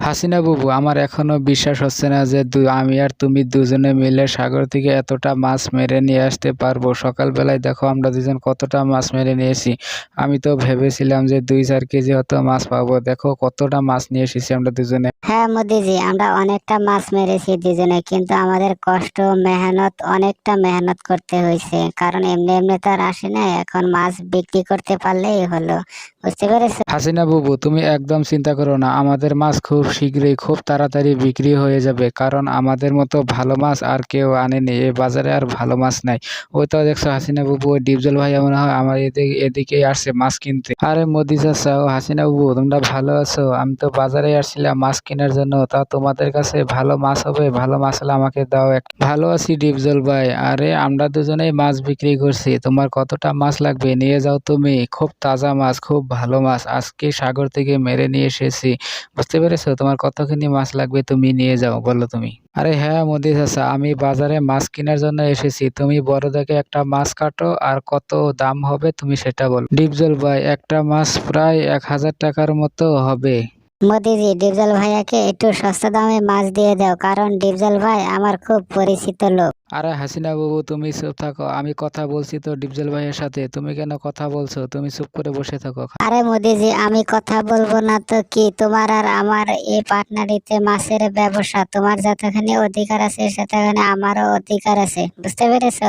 হাসিনা বাবু আমার এখনও বিশ্বাস হচ্ছে না যে আমি আর তুমি দুজনে মিলে সাগর থেকে এতটা মাছ মেরে নিয়ে আসতে পারব। সকালবেলায় দেখো আমরা দুজন কতটা মাছ মেরে নিয়েছি। আমি তো ভেবেছিলাম যে দুই চার কেজি হয়তো মাছ পাবো। দেখো কতটা মাছ নিয়ে এসেছি আমরা দুজনে। হ্যাঁ মোদিজি আমরা অনেকটা মাছ মেরেছি দুজনে কিন্তু আমাদের কষ্ট মেহনত অনেকটা মেহনত করতে হয়েছে। কারণ এমনি এমনি তো আর আসে না এখন মাছ বিক্রি করতে পারলেই হলো। বুঝতে পেরেছ? হাসিনা বাবু তুমি একদম চিন্তা করো না আমাদের মাছ খুব শীঘ্রই খুব তাড়াতাড়ি বিক্রি হয়ে যাবে, কারণ আমাদের মতো ভালো মাছ আর কেউ আনেনি। এই বাজারে আর ভালো মাছ নাই। ওই তো দেখছ হাসিনা বাবু ওই ডিপজল ভাই মনে হয়, আমার এদিকে এদিকে আসছে মাছ কিনতে। আরে মোদি চাচা ও হাসিনা বাবু, তোমরা ভালো আছো? আমি তো বাজারে আসছিলাম মাছ কেনার জন্য। তা তোমাদের কাছে ভালো মাছ হবে? ভালো মাছ হলে আমাকে দাও এক। ভালো আছি ডিপজল ভাই। আরে আমরা দুজনেই মাছ বিক্রি করছি। তোমার কতটা মাছ লাগবে? নিয়ে যাও তুমি। খুব তাজা মাছ, খুব ভালো মাছ। আজকে সাগর থেকে মেরে নিয়ে এসেছি। বুঝতে পেরেছ? তোমার কত কতখানি মাছ লাগবে তুমি নিয়ে যাও, বলো তুমি। আরে হ্যাঁ মোদি চাচা, আমি বাজারে মাছ কেনার জন্য এসেছি। তুমি বড় দেখে একটা মাছ কাটো আর কত দাম হবে তুমি সেটা বলো। ডিপজল ভাই, একটা মাছ প্রায় এক হাজার টাকার মতো হবে। মোদিজি ডিপজল ভাইয়াকে একটু সস্তা দামে মাছ দিয়ে দাও, কারণ ডিপজল ভাই আমার খুব পরিচিত লোক। আরে হাসিনা বাবু তুমি চুপ থাকো। আমি কথা বলছি তো ডিপজল ভাইয়ের সাথে। তুমি কেন কথা বলছো? তুমি চুপ করে বসে থাকো আরে মোদিজি আমি কথা বলব না তো কি? তোমার আর আমার এই পার্টনারিতে মাছের ব্যবসা তোমার যতখানি অধিকার আছে সেতখানি আমারও অধিকার আছে। বুঝতে পেরেছ?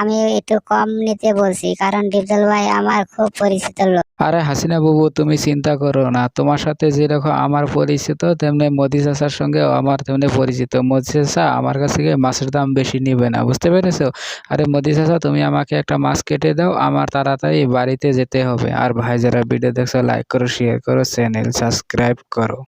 আমি একটু কম নিতে বলছি কারণ ডিপজল ভাই আমার খুব পরিচিত লোক। আরে হাসিনা বাবু তুমি চিন্তা করো না। তোমার সাথে যেরকম আমার পরিচিত তেমনি মোদি চাচার সঙ্গে আমার তেমনি পরিচিত। মোদি চাচা আমার কাছ থেকে মাছের দাম বেশি নিবে না, বুঝতে পেরেছ? আরে মোদি চাচা, তুমি আমাকে একটা মাছ কেটে দাও, আমার তাড়াতাড়ি বাড়িতে যেতে হবে। আর ভাই যারা ভিডিও দেখছ লাইক করো শেয়ার করো চ্যানেল সাবস্ক্রাইব করো।